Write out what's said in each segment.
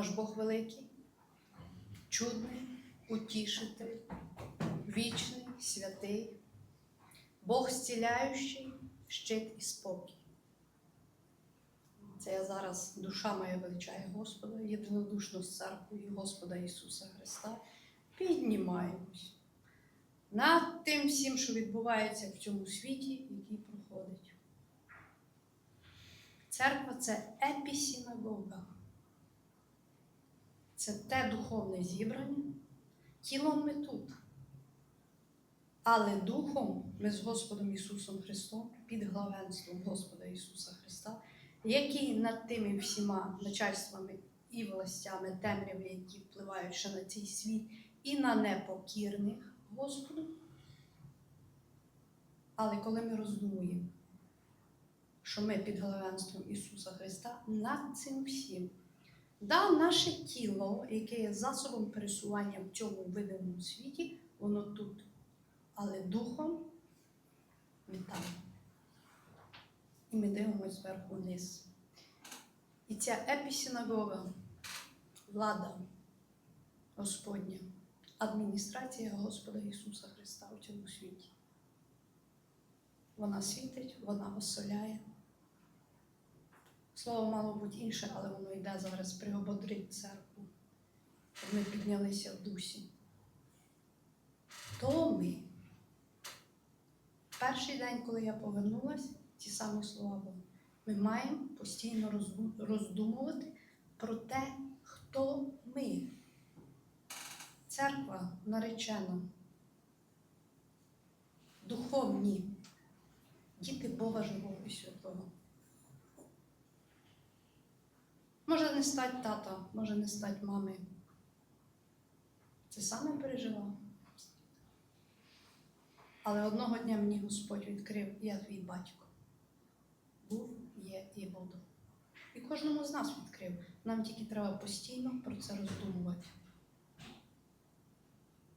наш Бог великий, чудний, утішитель, вічний, святий, Бог зціляючий, щит і спокій. Це я зараз душа моя величає Господа, єдинодушно з церквою Господа Ісуса Христа. Піднімаємось над тим всім, що відбувається в цьому світі, який проходить. Церква це епісінагога. Це те духовне зібрання. Тілом ми тут. Але духом ми з Господом Ісусом Христом під главенством Господа Ісуса Христа, який над тими всіма начальствами і властями темряви, які впливають ще на цей світ, і на непокірних Господу. Але коли ми роздумуємо, що ми під главенством Ісуса Христа над цим всім, да, наше тіло, яке є засобом пересування в цьому видимому світі, воно тут, але духом ми там. І ми дивимося зверху вниз. І ця епісінагога, влада Господня, адміністрація Господа Ісуса Христа у цьому світі. Вона світить, вона осоляє. Слово мало бути інше, але воно йде зараз приободрить церкву, щоб ми піднялися в дусі. То ми. Перший день, коли я повернулася, ті самі слова були. Ми маємо постійно роздумувати про те, хто ми. Церква наречена, духовні, діти Бога живого і святого. Може не стать тата, може не стать мами. Це саме переживав. Але одного дня мені Господь відкрив, я твій батько. Був, є і буду. І кожному з нас відкрив. Нам тільки треба постійно про це роздумувати.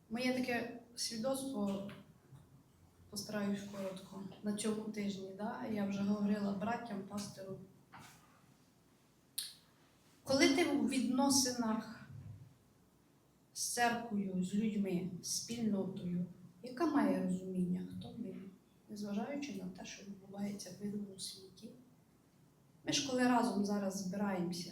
Моє таке свідоцтво, постараюсь коротко, на цьому тижні, да? я вже говорила браттям, пастору. Коли ти в відносинах з церквою, з людьми, з спільнотою, яка має розуміння, хто ми, незважаючи на те, що відбувається в видимому світі, ми ж коли разом зараз збираємося,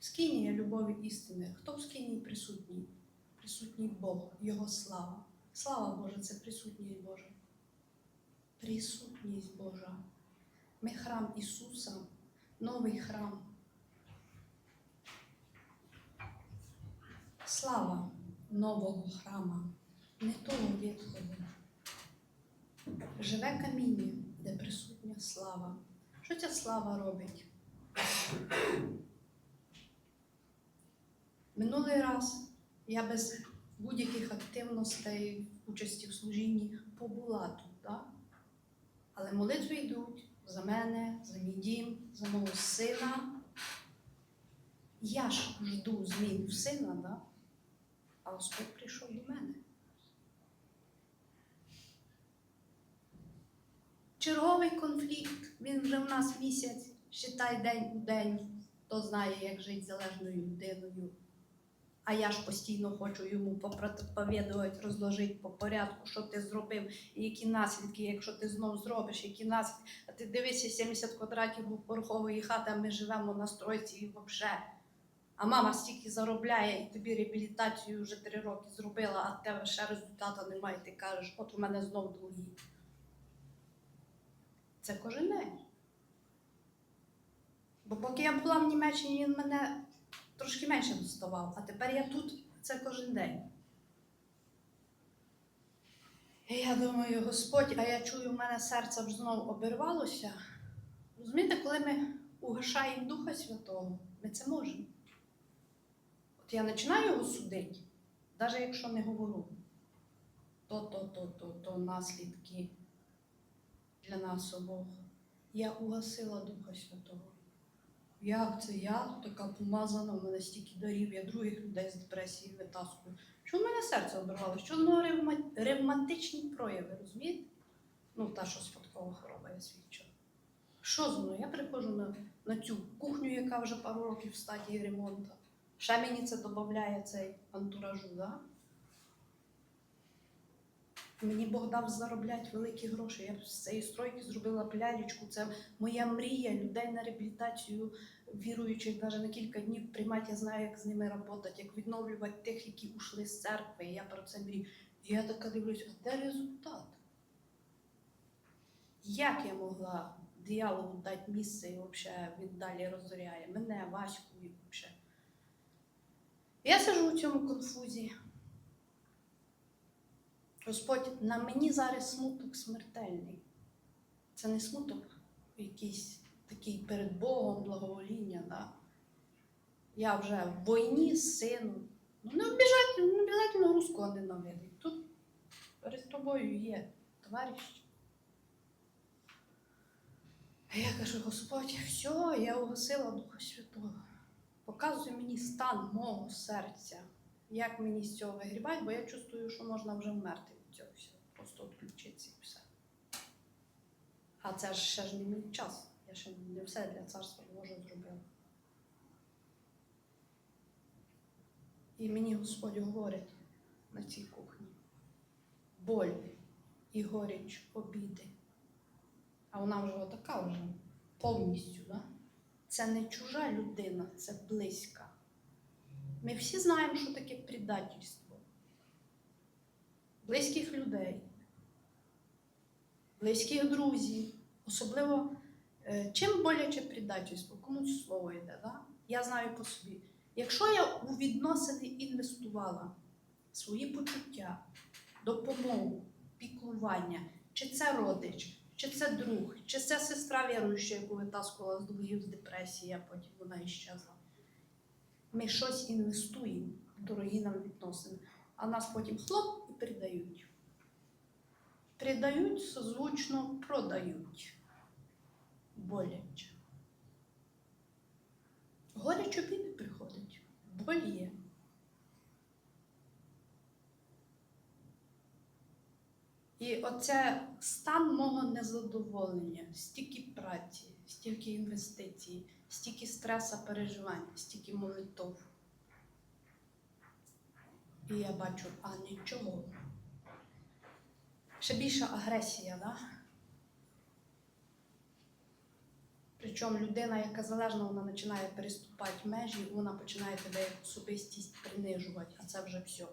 в скині любові істини, хто в скині присутній? Присутній Бог, Його слава. Слава Божа, це присутність Божа. Присутність Божа. Ми храм Ісуса, новий храм. Слава нового храма, не того ветхого. Живе каміння, де присутня слава. Що ця слава робить? Минулий раз я без будь-яких активностей, участі в служінні побула тут, да? але молитви йдуть за мене, за мій дім, за мого сина. Я ж жду змін в сина, да? А Господь прийшов до мене. Черговий конфлікт, він вже в нас місяць, считай день у день, хто знає, як жити залежною людиною. А я ж постійно хочу йому попроповідувати, розложити по порядку, що ти зробив, і які наслідки, якщо ти знов зробиш, які наслідки. А ти дивися, 70 квадратів двохпорохової хати, а ми живемо на стройці і взагалі. А мама стільки заробляє і тобі реабілітацію вже три роки зробила, а в тебе ще результату немає. Ти кажеш, от у мене знов другі. Це кожен день. Бо поки я була в Німеччині, він мене трошки менше доставав, а тепер я тут це кожен день. І я думаю, Господь, а я чую, в мене серце вже знову обірвалося. Розумієте, коли ми угашаємо Духа Святого, ми це можемо. От я починаю його судити, навіть якщо не говорю, то, то, то, то, то наслідки для нас обох. Я угасила Духа Святого. Як це я така помазана, у мене стільки дарів, я других людей з депресії витаскую. Що в мене серце обірвалося? Що воно ревматичні прояви, розумієте? Ну, та, що спадкова хвороба, я свідчила. Що з мною? Я приходжу на, на цю кухню, яка вже пару років в стадії ремонту. Це додає цей антуражу, да? Мені Бог дав заробляти великі гроші. Я з цієї стройки зробила плялечку. Це моя мрія людей на реабілітацію віруючих навіть на кілька днів приймати. Я знаю, як з ними працювати, як відновлювати тих, які ушли з церкви. Я про це мрію. І я така дивлюся, а де результат? Як я могла діалогу дати місце і взагалі він далі розоряє мене, Ваську. Я сижу у цьому конфузі. Господь, на мені зараз смуток смертельний. Це не смуток якийсь такий перед Богом благовоління. Да? Я вже в війні з сином. Ну, не обіжайте, не обов'язково руського ненавидить. Тут перед тобою є товариш. А я кажу, Господь, все, я угасила Духа Святого. Показуй мені стан мого серця, як мені з цього вигрібати, бо я чувствую, що можна вже вмерти від цього всього. Просто відключитися і все. А це ж ще ж не мій час. Я ще не все для царства Божого зробила. І мені Господь говорить на цій кухні. Боль і горіч обіди. А вона вже отака вже повністю, да? Це не чужа людина, це близька. Ми всі знаємо, що таке предательство. Близьких людей, близьких друзів. Особливо, е, чим боляче предательство, комусь слово йде. Да? Я знаю по собі. Якщо я у відносини інвестувала свої почуття, допомогу, піклування, чи це родич, чи це друг, чи це сестра віруюча, яку витаскувала з долгів з депресії, а потім вона іщезла. Ми щось інвестуємо в дорогі нам відносини, а нас потім хлоп і передають. Передають, созвучно продають. Боляче. Горячо обіди приходить, боль є. І оце стан мого незадоволення, стільки праці, стільки інвестицій, стільки стреса переживань, стільки молитов. І я бачу, а нічого. Ще більша агресія, да? Причому людина, яка залежна, вона починає переступати межі, вона починає тебе як особистість принижувати, а це вже все.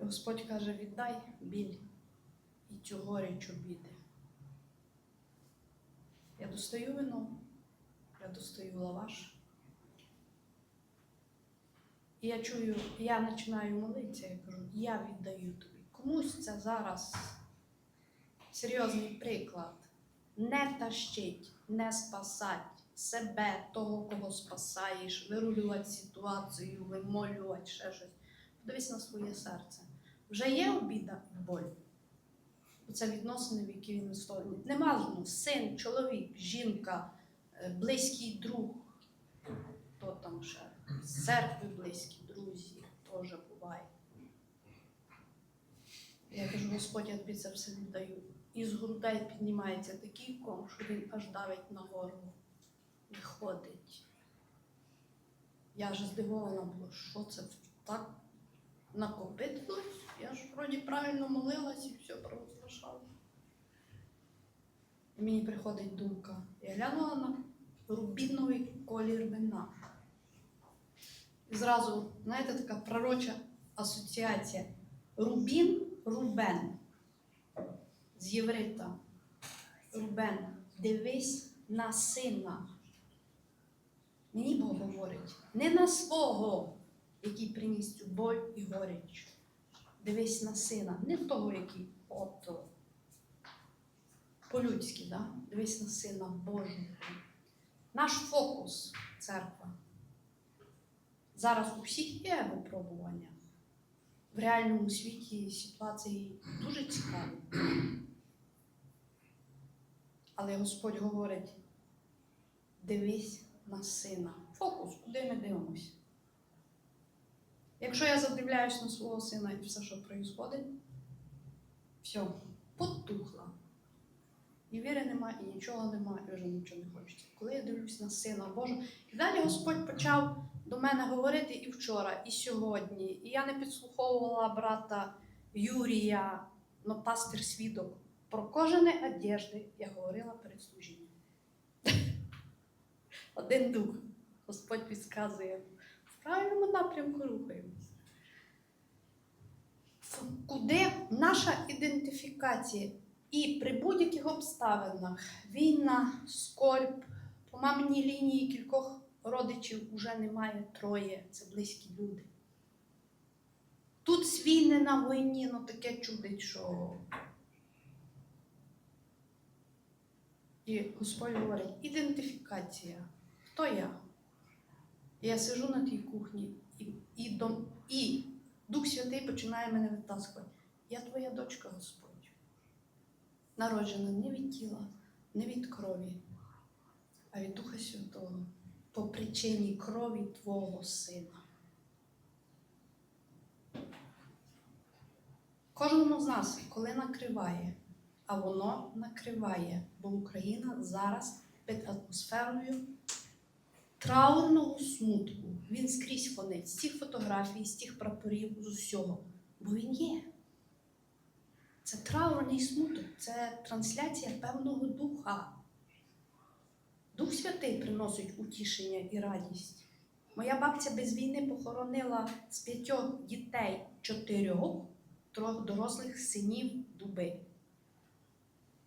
І Господь каже, віддай біль і цю горіч обіди. Я достаю вино, я достаю лаваш. І я чую, я починаю молитися, я кажу, я віддаю тобі. Комусь це зараз серйозний приклад. Не тащить, не спасать себе, того, кого спасаєш, вирулювати ситуацію, вимолювати ще щось. Подивись на своє серце. Вже є обіда і боль. Це відносини, в які він висловлює. Нема ну, син, чоловік, жінка, е, близький друг. Хто там ще? З церкви близькі, друзі, теж буває. Я кажу, Господь, я тобі це все віддаю. І з грудей піднімається такий ком, що він аж давить на горло. Виходить. Я ж здивована була, що це так накопитилось. Я ж вроді правильно молилась і все провозглашала. І мені приходить думка. Я глянула на рубіновий колір вина. І зразу, знаєте, така пророча асоціація. Рубін Рубен. З єврита. Рубен, дивись на сина. Мені Бог говорить, не на свого, який приніс цю боль і горіч. Дивись на сина, не того, який от по-людськи, да? дивись на сина Божого. Наш фокус церква. Зараз у всіх є випробування. В реальному світі ситуації дуже цікаві. Але Господь говорить: дивись на сина. Фокус, куди ми дивимося? Якщо я задивляюсь на свого сина і все, що відбувається, все, потухла. І віри нема, і нічого нема, і вже нічого не хочеться. Коли я дивлюсь на Сина Божого, і далі Господь почав до мене говорити і вчора, і сьогодні. І я не підслуховувала брата Юрія, но пастир свідок. Про кожане одежди я говорила перед служінням. Один дух. Господь підказує, правильному напрямку рухаємося. Куди наша ідентифікація і при будь-яких обставинах війна, скорб, по маминій лінії кількох родичів уже немає троє, це близькі люди. Тут свій не на війні, ну таке чудить, що. І Господь говорить, ідентифікація. Хто я? Я сижу на тій кухні, і, і, дом, і Дух Святий починає мене витаскувати. Я твоя дочка, Господь. Народжена не від тіла, не від крові, а від Духа Святого по причині крові Твого Сина. Кожному з нас, коли накриває, а воно накриває, бо Україна зараз під атмосферою траурного смутку. Він скрізь фонить з цих фотографій, з тих прапорів, з усього. Бо він є. Це траурний смуток, це трансляція певного духа. Дух Святий приносить утішення і радість. Моя бабця без війни похоронила з п'ятьох дітей чотирьох, трьох дорослих синів дуби.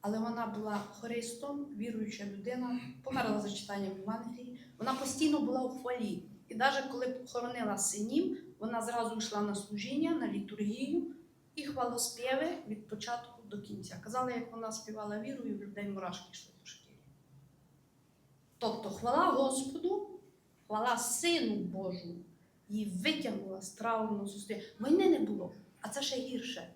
Але вона була хористом, віруюча людина, померла за читанням Євангелії. Вона постійно була у хвалі. І навіть коли похоронила синів, вона зразу йшла на служіння, на літургію і хвалоспіви від початку до кінця. Казали, як вона співала вірою, в людей мурашки йшли по шкірі. Тобто, хвала Господу, хвала Сину Божу, її витягнула з травмного суспільства. Війни не було, а це ще гірше.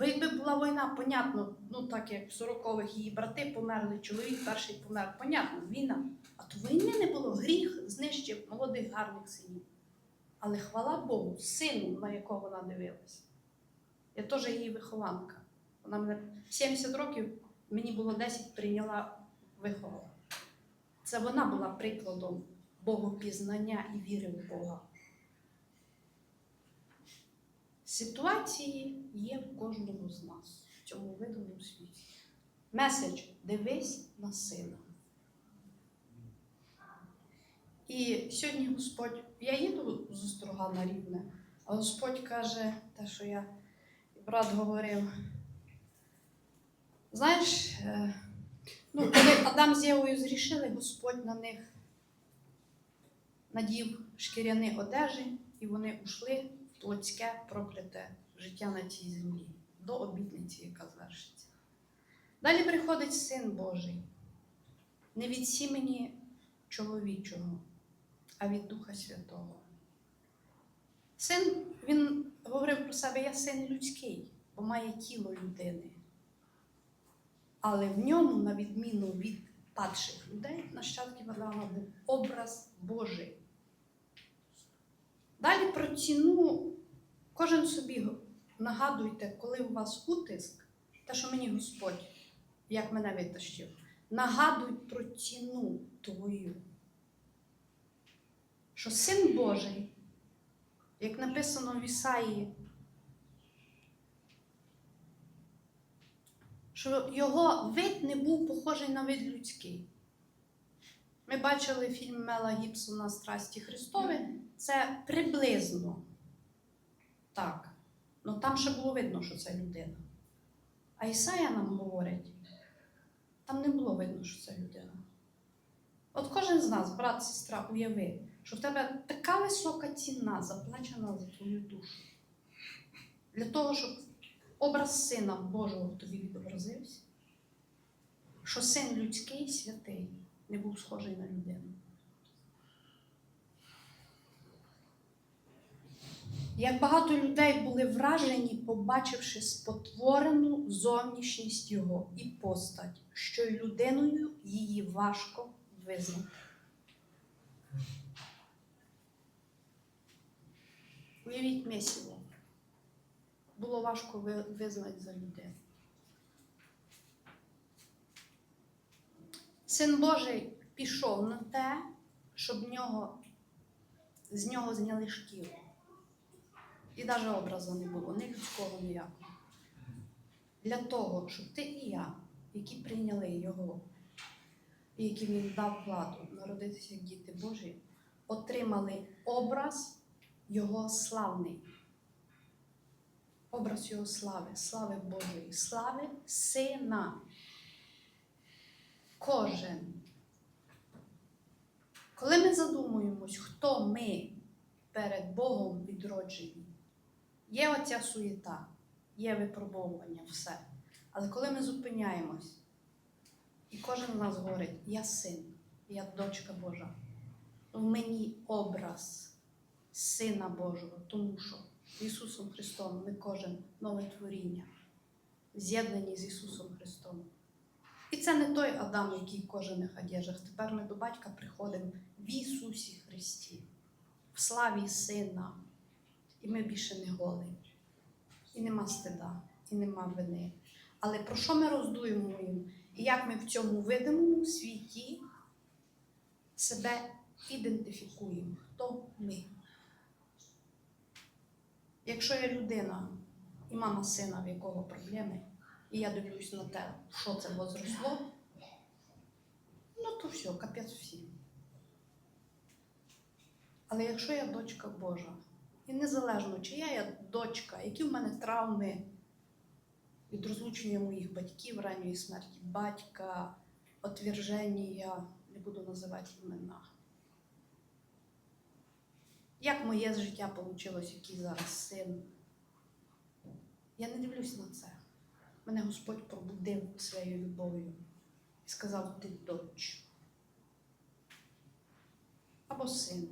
Бо якби була війна, понятно, ну так як в 40-х її брати померли, чоловік перший помер, понятно, війна. А то війни не було, гріх знищив молодих гарних синів. Але хвала Богу, сину, на якого вона дивилась. Я теж її вихованка. Вона мене 70 років, мені було 10, прийняла виховала. Це вона була прикладом богопізнання і віри в Бога. Ситуації є в кожному з нас в цьому виданому світі. Меседж дивись на сина. І сьогодні Господь, я їду з острога на рівне, а Господь каже, те, що я брат говорив. Знаєш, е, ну, коли Адам з Євою зрішили, Господь на них надів шкіряні одежі, і вони ушли плотське прокляте життя на цій землі до обітниці, яка звершиться. Далі приходить Син Божий, не від сімені чоловічого, а від Духа Святого. Син, він говорив про себе, я син людський, бо має тіло людини. Але в ньому, на відміну від падших людей, нащадків Адама був образ Божий. Далі про ціну кожен собі нагадуйте, коли у вас утиск, те, що мені Господь, як мене витащив, нагадуй про ціну твою. Що син Божий, як написано в Ісаї, що його вид не був похожий на вид людський. Ми бачили фільм Мела Гібсона Страсті Христові. Це приблизно так. Ну там ще було видно, що це людина. А Ісая нам говорить, там не було видно, що це людина. От кожен з нас, брат, сестра, уяви, що в тебе така висока ціна заплачена за твою душу. Для того, щоб образ Сина Божого тобі відобразився, що син людський, святий, не був схожий на людину. Як багато людей були вражені, побачивши спотворену зовнішність його і постать, що й людиною її важко визнати. Уявіть місіво. Було важко визнати за людину. Син Божий пішов на те, щоб нього, з нього зняли шкіру. І навіть образу не було, ні людського ніякого. Для того, щоб ти і я, які прийняли його, і яким він дав владу народитися як діти Божі, отримали образ його славний. Образ його слави, слави Божої, слави Сина. Кожен. Коли ми задумуємось, хто ми перед Богом відроджені, є оця суєта, є випробовування, все. Але коли ми зупиняємось, і кожен з нас говорить, я син, я дочка Божа, в мені образ Сина Божого, тому що Ісусом Христом ми кожен нове творіння, з'єднані з Ісусом Христом. І це не той Адам, який в кожаних одежах. Тепер ми до батька приходимо в Ісусі Христі, в славі Сина. І ми більше не голі. І нема стида, і нема вини. Але про що ми роздумуємо? І як ми в цьому видимому світі себе ідентифікуємо? Хто ми? Якщо я людина і мама сина, в якого проблеми, і я дивлюсь на те, що це возросло, ну то все, капець всім. Але якщо я дочка Божа, і незалежно, чи я, дочка, які в мене травми від розлучення моїх батьків, ранньої смерті батька, отверження, не буду називати імена. Як моє життя вийшло, який зараз син. Я не дивлюсь на це. Мене Господь пробудив своєю любов'ю і сказав, ти доч. Або син.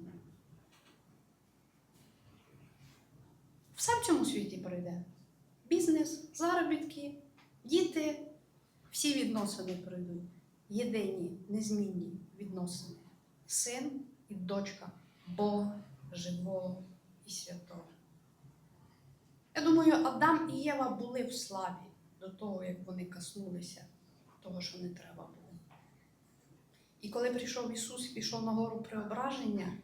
Все в цьому світі пройде. Бізнес, заробітки, діти, всі відносини пройдуть. Єдині, незмінні відносини. Син і дочка Бога живого і святого. Я думаю, Адам і Єва були в славі до того, як вони коснулися того, що не треба було. І коли прийшов Ісус і пішов на гору преображення,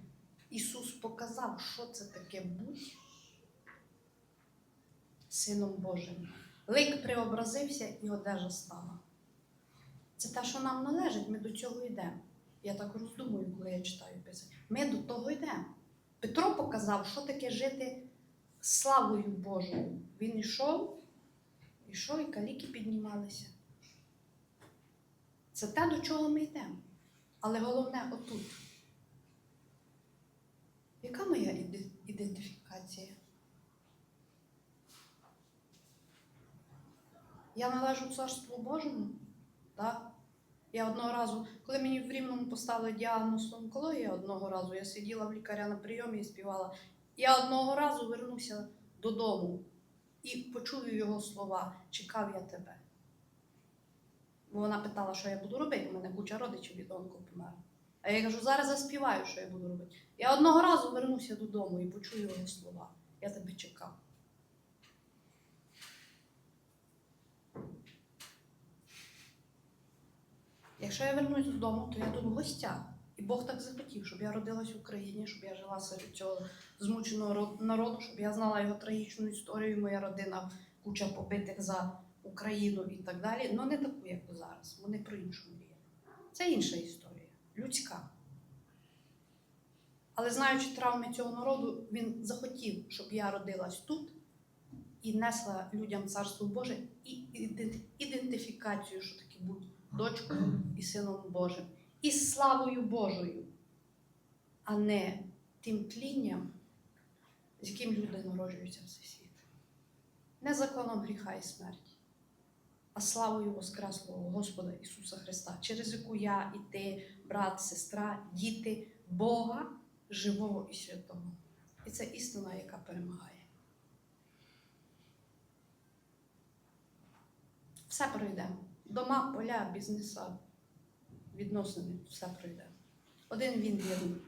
Ісус показав, що це таке будь Сином Божим. Лик преобразився і одежа стала. Це те, що нам належить, ми до цього йдемо. Я так роздумую, коли я читаю Писання. Ми до того йдемо. Петро показав, що таке жити славою Божою. Він йшов, йшов і каліки піднімалися. Це те, до чого ми йдемо. Але головне отут. Яка моя ідентифікація? Я належу царству Божому. Так? Я одного разу, коли мені в Рівному поставили діагноз онкологія, одного разу я сиділа в лікаря на прийомі і співала. Я одного разу вернуся додому і почую його слова Чекав я тебе. Бо вона питала, що я буду робити. У мене куча родичів від онко помер. А я кажу, зараз заспіваю, що я буду робити. Я одного разу вернуся додому і почую його слова. Я тебе чекав. Якщо я вернусь додому, то я тут в гостях. І Бог так захотів, щоб я родилась в Україні, щоб я жила серед цього змученого народу, щоб я знала його трагічну історію, моя родина куча побитих за Україну і так далі. Ну не таку, як зараз. Вони про іншу мріяли. Це інша історія, людська. Але знаючи травми цього народу, він захотів, щоб я родилась тут і несла людям царство Боже і ідентифікацію, що таке бути дочкою і сином Божим, і славою Божою, а не тим тлінням, з яким люди народжуються в цей світ. Не законом гріха і смерті, а славою Воскреслого Господа Ісуса Христа, через яку я і ти, брат, сестра, діти Бога, живого і святого. І це істина, яка перемагає. Все пройде. Дома, поля, бізнеса, відносини, все пройде. Один він вірний.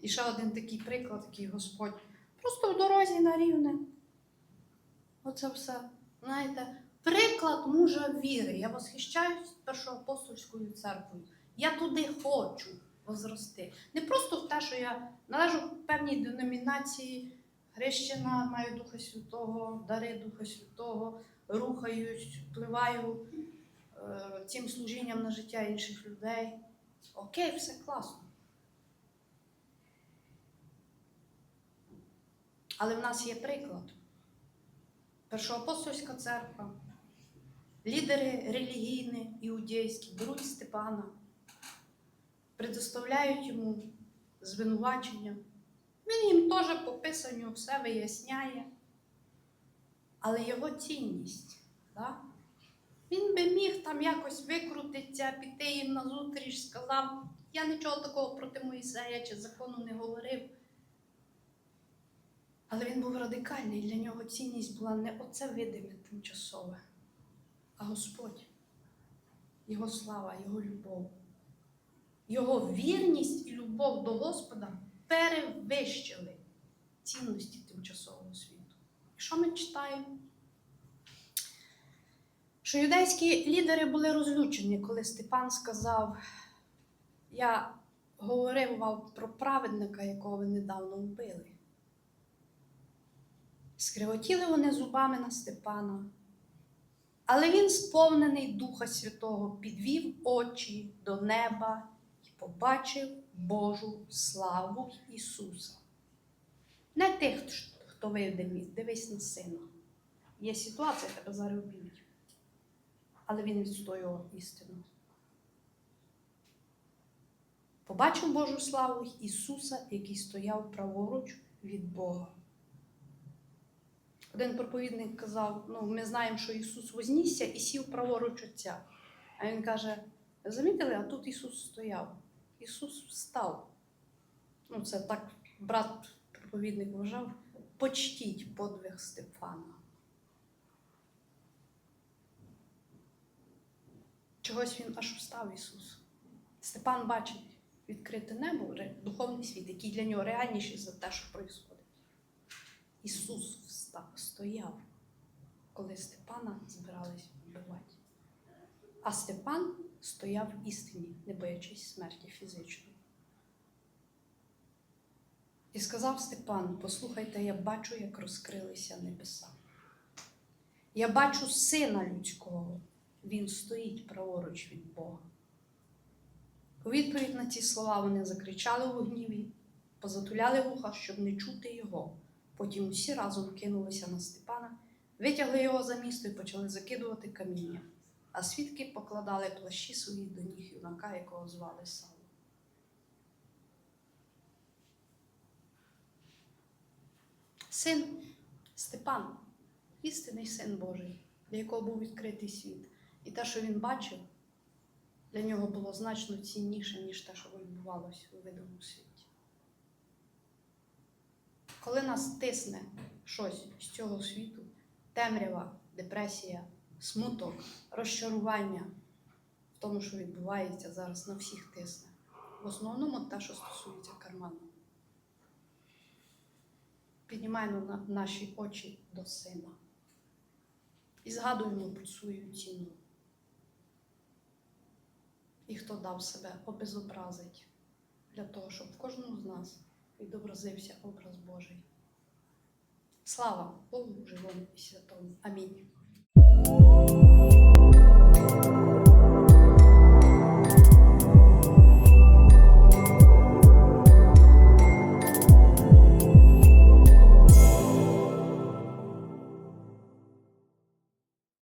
І ще один такий приклад, який Господь просто в дорозі на рівне. Оце все. Знаєте, приклад мужа віри. Я восхищаюсь першоапостольською церквою. Я туди хочу возрости. Не просто в те, що я належу певній деномінації, хрещена, маю Духа Святого, дари Духа Святого, рухаюсь, впливаю е, цим служінням на життя інших людей. Окей, все класно. Але в нас є приклад. Першоапостольська церква, лідери релігійні, іудейські беруть Степана, предоставляють йому звинувачення. Він їм теж по писанню все виясняє. Але його цінність, да? він би міг там якось викрутитися, піти їм на зустріч, сказав, я нічого такого проти Моїсея чи закону не говорив. Але він був радикальний, для нього цінність була не оце видиме тимчасове, а Господь, Його слава, Його любов. Його вірність і любов до Господа перевищили цінності тимчасового світу. І що ми читаємо? Що юдейські лідери були розлючені, коли Степан сказав: Я говорив вам про праведника, якого ви недавно вбили. Скривотіли вони зубами на Степана. Але він, сповнений Духа Святого, підвів очі до неба і побачив Божу славу Ісуса. Не тих, хто вийде, дивись на сина. Є ситуація, тебе зараз вб'ють. Але він відстоював істину. Побачив Божу славу Ісуса, який стояв праворуч від Бога. Один проповідник казав: ну, ми знаємо, що Ісус вознісся і сів праворуч Отця. А він каже: замітили, а тут Ісус стояв. Ісус встав. Ну, це так брат проповідник вважав. Почтіть подвиг Стефана. Чогось він аж встав Ісус. Степан бачить відкрите небо, духовний світ, який для нього реальніший за те, що відбувається. Ісус встав, стояв, коли Степана збирались вбивати. А Степан стояв істині, не боячись смерті фізичної. І сказав Степан: послухайте, я бачу, як розкрилися небеса. Я бачу сина людського, він стоїть праворуч від Бога. У відповідь на ці слова вони закричали у гніві, позатуляли вуха, щоб не чути його. Потім усі разом кинулися на Степана, витягли його за місто і почали закидувати каміння, а свідки покладали плащі свої до ніг юнака, якого звали Савло. Син Степан, істинний син Божий, для якого був відкритий світ. І те, що він бачив, для нього було значно цінніше, ніж те, що відбувалося у видимому світі. Коли нас тисне щось з цього світу, темрява, депресія, смуток, розчарування в тому, що відбувається зараз на всіх тисне. В основному те, що стосується карману. Піднімаємо на наші очі до сина і згадуємо про свою ціну. І хто дав себе обезобразить для того, щоб в кожному з нас відобразився образ Божий. Слава Богу, живому і святому. Амінь.